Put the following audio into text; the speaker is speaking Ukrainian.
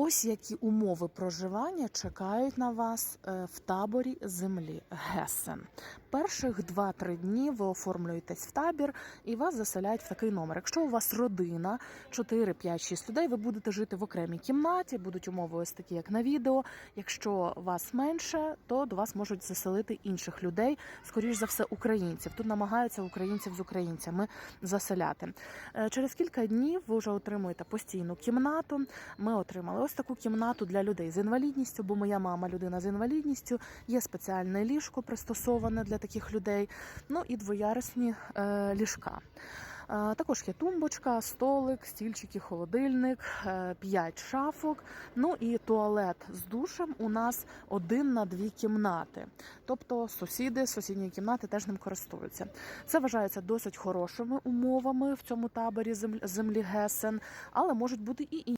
Ось які умови проживання чекають на вас е, в таборі землі Гесен. Перших 2-3 дні ви оформлюєтесь в табір і вас заселяють в такий номер. Якщо у вас родина 4, 5, 6 людей, ви будете жити в окремій кімнаті, будуть умови ось такі, як на відео. Якщо вас менше, то до вас можуть заселити інших людей, скоріш за все, українців. Тут намагаються українців з українцями заселяти. Е, Через кілька днів ви вже отримуєте постійну кімнату. Ми отримали ось таку кімнату для людей з інвалідністю, бо моя мама людина з інвалідністю. Є спеціальне ліжко пристосоване для таких людей. Ну і двоярусні е, ліжка. Е, Також є тумбочка, столик, стільчики, холодильник, 5 шафок. Ну і туалет з душем у нас один на дві кімнати. Тобто сусіди з сусідньої кімнати теж ним користуються. Це вважається досить хорошими умовами в цьому таборі землі Гесен, але можуть бути і інші.